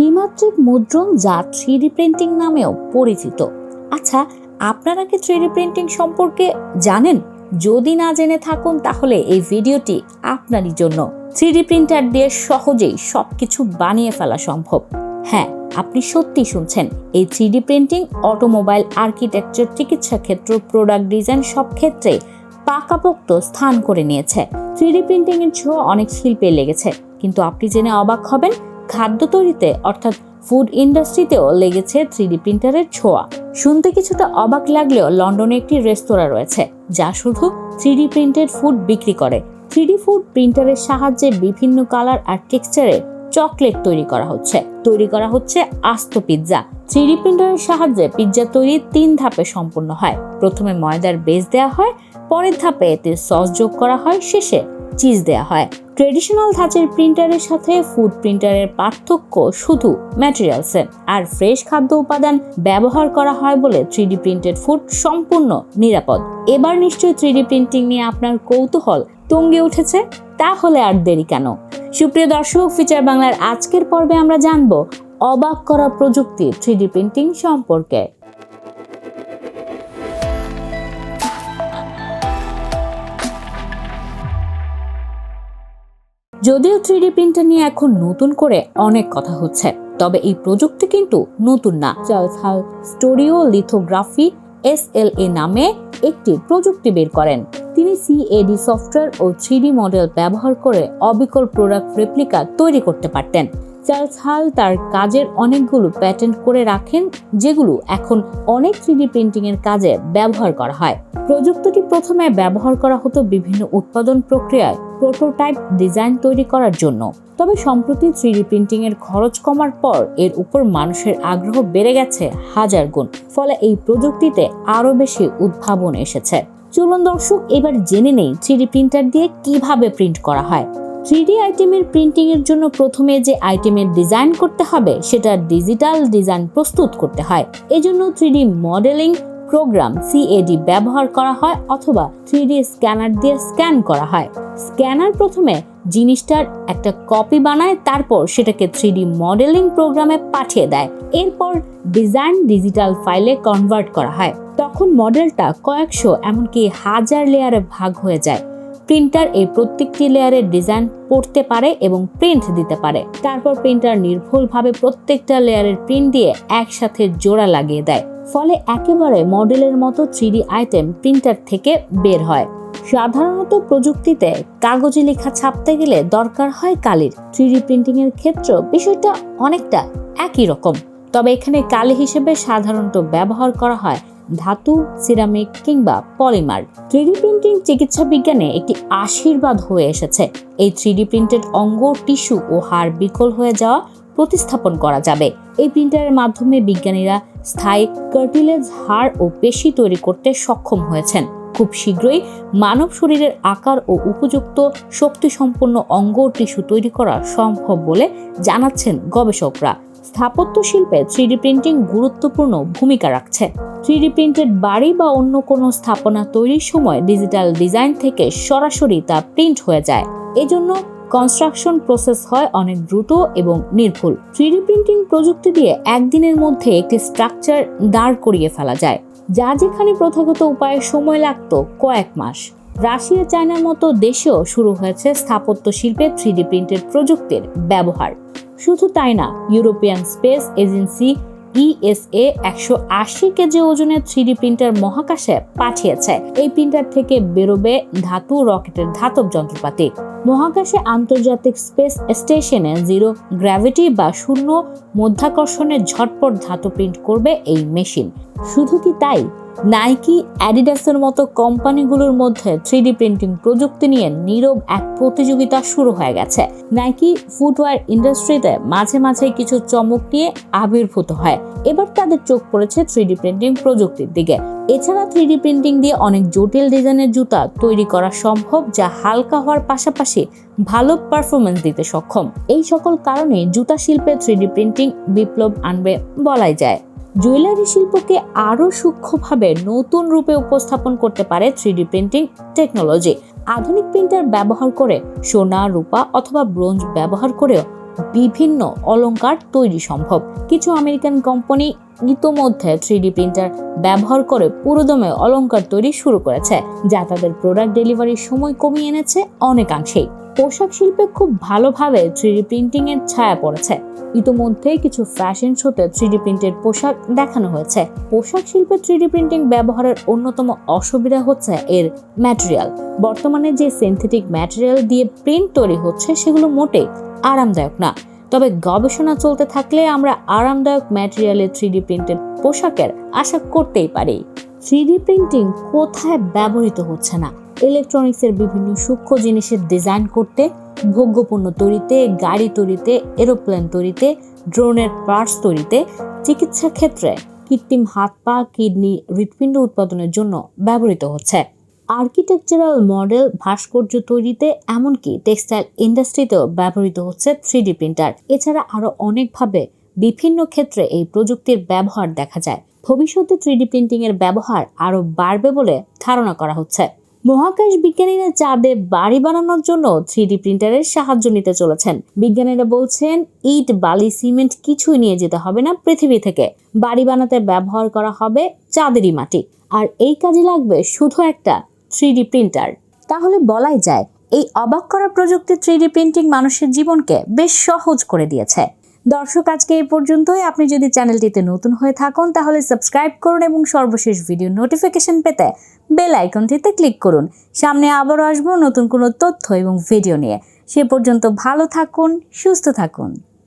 ত্রিমাত্রিক মুদ্রণ যা থ্রিডি প্রিন্টিং নামেও পরিচিত। আচ্ছা আপনারা কি থ্রিডি প্রিন্টিং সম্পর্কে জানেন? যদি না জেনে থাকুন, তাহলে এই ভিডিওটি আপনারই জন্য। থ্রিডি প্রিন্টার দিয়ে সহজেই সবকিছু বানিয়ে ফেলা সম্ভব। হ্যাঁ আপনি সত্যি শুনছেন, এই থ্রিডি প্রিন্টিং অটোমোবাইল আর্কিটেকচার চিকিৎসা ক্ষেত্র, প্রোডাক্ট ডিজাইন সব ক্ষেত্রে পাকাপোক্ত স্থান করে নিয়েছে। থ্রিডি প্রিন্টিং এর ছোঁয়া অনেক শিল্পে লেগেছে, কিন্তু আপনি জেনে অবাক হবেন খাদ্য তৈরিতে, অর্থাৎ ফুড ইন্ডাস্ট্রিতেও লেগেছে থ্রিডি প্রিন্টারের ছোঁয়া। শুনতে কিছুটা অবাক লাগলেও লন্ডনে একটি রেস্তোরাঁ রয়েছে, যা শুধু থ্রিডি প্রিন্টেড ফুড বিক্রি করে। থ্রিডি ফুড প্রিন্টারের সাহায্যে বিভিন্ন কালার আর টেক্সচারের চকলেট তৈরি করা হচ্ছে। তৈরি করা হচ্ছে আস্ত পিৎজা থ্রিডি প্রিন্টারের সাহায্যে পিৎজা তৈরি তিন ধাপে সম্পূর্ণ হয়। প্রথমে ময়দার বেস দেওয়া হয়, পরের ধাপে এতে সস যোগ করা হয় শেষে চিজ দেওয়া হয়। ট্রেডিশনাল ধাঁচের প্রিন্টারের সাথে ফুড প্রিন্টারের পার্থক্য শুধু ম্যাটেরিয়ালসে আর ফ্রেশ খাদ্য উপাদান ব্যবহার করা হয় বলে থ্রিডি প্রিন্টেড ফুড সম্পূর্ণ নিরাপদ। এবার নিশ্চয়ই থ্রিডি প্রিন্টিং নিয়ে আপনার কৌতূহল তঙ্গে উঠেছে? তাহলে আর দেরি কেন? সুপ্রিয় দর্শক ফিচার বাংলার আজকের পর্বে আমরা জানব, অবাক করা প্রযুক্তি থ্রিডি প্রিন্টিং সম্পর্কে। যদিও থ্রিডি প্রিন্টার নিয়ে এখন নতুন করে অনেক কথা হচ্ছে, তবে এই প্রযুক্তি কিন্তু নতুন না। Charles stereo lithography S A নামে একটি প্রযুক্তি বের করেন। তিনি সিএডি সফটওয়্যার ও থ্রিডি মডেল ব্যবহার করে অবিকল প্রোডাক্ট রেপ্লিকা তৈরি করতে পারতেন। চার্লস হাল তার কাজের অনেকগুলো প্যাটেন্ট করে রাখেন, যেগুলো এখন অনেক থ্রিডি প্রিন্টিং এর কাজে ব্যবহার করা হয়। প্রযুক্তিটি প্রথমে ব্যবহার করা হতো বিভিন্ন উৎপাদন প্রক্রিয়ায় প্রোটোটাইপ ডিজাইন তৈরি করার জন্য। তবে সম্প্রতি থ্রিডি প্রিন্টিং এর খরচ কমার পর এর উপর মানুষের আগ্রহ বেড়ে গেছে হাজার গুণ। ফলে এই প্রযুক্তিতে আরও বেশি উদ্ভাবন এসেছে। চলুন দর্শক, এবার জেনে নেই থ্রিডি প্রিন্টার দিয়ে কীভাবে প্রিন্ট করা হয়। থ্রিডি আইটেমের প্রিন্টিং এর জন্য প্রথমে যে আইটেমের ডিজাইন করতে হবে, সেটা ডিজিটাল ডিজাইন প্রস্তুত করতে হয়। এজন্য থ্রিডি মডেলিং প্রোগ্রাম সিএডি ব্যবহার করা হয় অথবা থ্রিডি স্ক্যানার দিয়ে স্ক্যান করা হয়। স্ক্যানার প্রথমে জিনিসটার একটা কপি বানায়, তারপর সেটাকে থ্রিডি মডেলিং প্রোগ্রামে পাঠিয়ে দেয়। এরপর ডিজাইন ডিজিটাল ফাইলে কনভার্ট করা হয়। তখন মডেলটা কয়েকশো এমনকি হাজার লেয়ারে ভাগ হয়ে যায়। প্রিন্টার এই প্রত্যেকটি লেয়ারের ডিজাইন পড়তে পারে এবং প্রিন্ট দিতে পারে। তারপর প্রিন্টার নির্ভুলভাবে প্রত্যেকটা লেয়ারের প্রিন্ট দিয়ে একসাথে জোড়া লাগিয়ে দেয়। ফলে একেবারে মডেলের মতো থ্রিডি আইটেম প্রিন্টার থেকে বের হয়। সাধারণত প্রযুক্তিতে কাগজে লেখা ছাপতে গেলে দরকার হয় কালির। থ্রিডি প্রিন্টিং এর ক্ষেত্রে বিষয়টা অনেকটা একই রকম। তবে এখানে কালি হিসেবে সাধারণত ব্যবহার করা হয় ধাতু, সিরামিক কিংবা পলিমার। থ্রিডি প্রিন্টিং চিকিৎসা বিজ্ঞানে একটি আশীর্বাদ হয়ে এসেছে। এই থ্রিডি প্রিন্টেড অঙ্গ, টিস্যু ও হাড় বিকল হয়ে যাওয়া প্রতিস্থাপন করা যাবে। এই প্রিন্টারের মাধ্যমে বিজ্ঞানীরা স্থায়ী কার্টিলেজ হাড় ও পেশি তৈরি করতে সক্ষম হয়েছেন। খুব শীঘ্রই মানব শরীরের আকার ও উপযুক্ত শক্তিসম্পন্ন অঙ্গ টিস্যু তৈরি করা সম্ভব বলে জানাচ্ছেন গবেষকরা। স্থাপত্য শিল্পে থ্রিডি প্রিন্টিং গুরুত্বপূর্ণ ভূমিকা রাখছে। থ্রিডি প্রিন্টেড বাড়ি বা অন্য কোনো স্থাপনা তৈরির সময় ডিজিটাল ডিজাইন থেকে সরাসরি তা প্রিন্ট হয়ে যায়। এজন্য কনস্ট্রাকশন প্রসেস হয় অনেক দ্রুত এবং নির্ভুল। থ্রিডি প্রিন্টিং প্রযুক্তি দিয়ে একদিনের মধ্যে একটি স্ট্রাকচার দাঁড় করিয়ে ফেলা যায়, যা যেখানে প্রথাগত উপায়ে সময় লাগত কয়েক মাস। রাশিয়া, চায়নার মতো দেশেও শুরু হয়েছে স্থাপত্য শিল্পে থ্রিডি প্রিন্টের প্রযুক্তির ব্যবহার। শুধু তাই না ইউরোপিয়ান স্পেস এজেন্সি ইএসএ একশো আশি কেজি ওজনের থ্রিডি প্রিন্টার মহাকাশে পাঠিয়েছে। এই প্রিন্টার থেকে বেরোবে ধাতু রকেটের ধাতব যন্ত্রপাতি। মহাকাশে আন্তর্জাতিক স্পেস স্টেশনে জিরো গ্র্যাভিটি বা শূন্য মধ্যাকর্ষণে ঝটপট ধাতু প্রিন্ট করবে এই মেশিন। শুধু কি তাই? নাইকি, অ্যাডিডাসের মতো কোম্পানিগুলোর মধ্যে থ্রিডি প্রিন্টিং প্রযুক্তি নিয়ে নীরব এক প্রতিযোগিতা শুরু হয়ে গেছে। নাইকি ফুটওয়্যার ইন্ডাস্ট্রিতে মাঝে মাঝে কিছু চমক নিয়ে আবির্ভূত হয়। এবার তাদের চোখ পড়েছে থ্রিডি প্রিন্টিং প্রযুক্তির দিকে। এছাড়া থ্রিডি প্রিন্টিং দিয়ে অনেক জটিল ডিজাইনের জুতা তৈরি করা সম্ভব, যা হালকা হওয়ার পাশাপাশি ভালো পারফরমেন্স দিতে সক্ষম। এই সকল কারণে জুতা শিল্পে থ্রিডি প্রিন্টিং বিপ্লব আনবে বলাই যায়। জুয়েলারি শিল্পকে আরও সূক্ষ্মভাবে নতুন রূপে উপস্থাপন করতে পারে থ্রিডি প্রিন্টিং টেকনোলজি। আধুনিক প্রিন্টার ব্যবহার করে সোনা, রূপা অথবা ব্রোঞ্জ ব্যবহার করেও বিভিন্ন অলঙ্কার তৈরি সম্ভব। কিছু আমেরিকান কোম্পানি ইতোমধ্যে থ্রিডি প্রিন্টার ব্যবহার করে পুরোদমে অলঙ্কার তৈরি শুরু করেছে, যা তাদের প্রোডাক্ট ডেলিভারির সময় কমিয়ে এনেছে অনেকাংশেই। পোশাক শিল্পে খুব ভালোভাবে থ্রিডি প্রিন্টিং এর ছায়া পড়েছে। ইতোমধ্যেই কিছু ফ্যাশন শোতে থ্রিডি প্রিন্টেড পোশাক দেখানো হয়েছে। পোশাক শিল্পে থ্রিডি প্রিন্টিং ব্যবহারের অন্যতম অসুবিধা হচ্ছে এর ম্যাটেরিয়াল বর্তমানে যে সিনথেটিক ম্যাটেরিয়াল দিয়ে প্রিন্ট তৈরি হচ্ছে, সেগুলো মোটেই আরামদায়ক না। তবে গবেষণা চলতে থাকলে আমরা আরামদায়ক ম্যাটেরিয়ালের থ্রিডি প্রিন্টেড পোশাকের আশা করতেই পারি। থ্রিডি প্রিন্টিং কোথায় ব্যবহৃত হচ্ছে না? ইলেকট্রনিক্সের বিভিন্ন সূক্ষ্ম জিনিসের ডিজাইন করতে, ভোগ্যপণ্য তৈরিতে, গাড়ি তৈরিতে, এরোপ্লেন তৈরিতে, ড্রোনের পার্টস তৈরিতে, চিকিৎসা ক্ষেত্রে কৃত্রিম হাত পা, কিডনি, হৃৎপিণ্ড উৎপাদনের জন্য ব্যবহৃত হচ্ছে। আর্কিটেকচারাল মডেল ভাস্কর্য তৈরিতে এমনকি টেক্সটাইল ইন্ডাস্ট্রিতেও ব্যবহৃত হচ্ছে থ্রিডি প্রিন্টার। এছাড়া আরও অনেকভাবে বিভিন্ন ক্ষেত্রে এই প্রযুক্তির ব্যবহার দেখা যায়। ভবিষ্যতে থ্রিডি প্রিন্টিং এর ব্যবহার আরও বাড়বে বলে ধারণা করা হচ্ছে। মহাকাশ বিজ্ঞানীরা চাঁদে বাড়ি বানানোর জন্য থ্রিডি প্রিন্টারের সাহায্য নিতে চলেছেন। বিজ্ঞানীরা বলছেন, ইট, বালি, সিমেন্ট কিছুই নিয়ে যেতে হবে না পৃথিবী থেকে। বাড়ি বানাতে ব্যবহার করা হবে চাঁদেরই মাটি। আর এই কাজে লাগবে শুধু একটা, থ্রিডি প্রিন্টার। তাহলে বলাই যায়, এই অবাক করা প্রযুক্তি থ্রিডি প্রিন্টিং মানুষের জীবনকে বেশ সহজ করে দিয়েছে। দর্শক, আজকে এই পর্যন্তই। আপনি যদি চ্যানেলটিতে নতুন হয়ে থাকুন, তাহলে সাবস্ক্রাইব করুন এবং সর্বশেষ ভিডিও নোটিফিকেশন পেতে বেল আইকনটিতে ক্লিক করুন। সামনে আবারও আসব নতুন কোনো তথ্য এবং ভিডিও নিয়ে। সে পর্যন্ত ভালো থাকুন, সুস্থ থাকুন।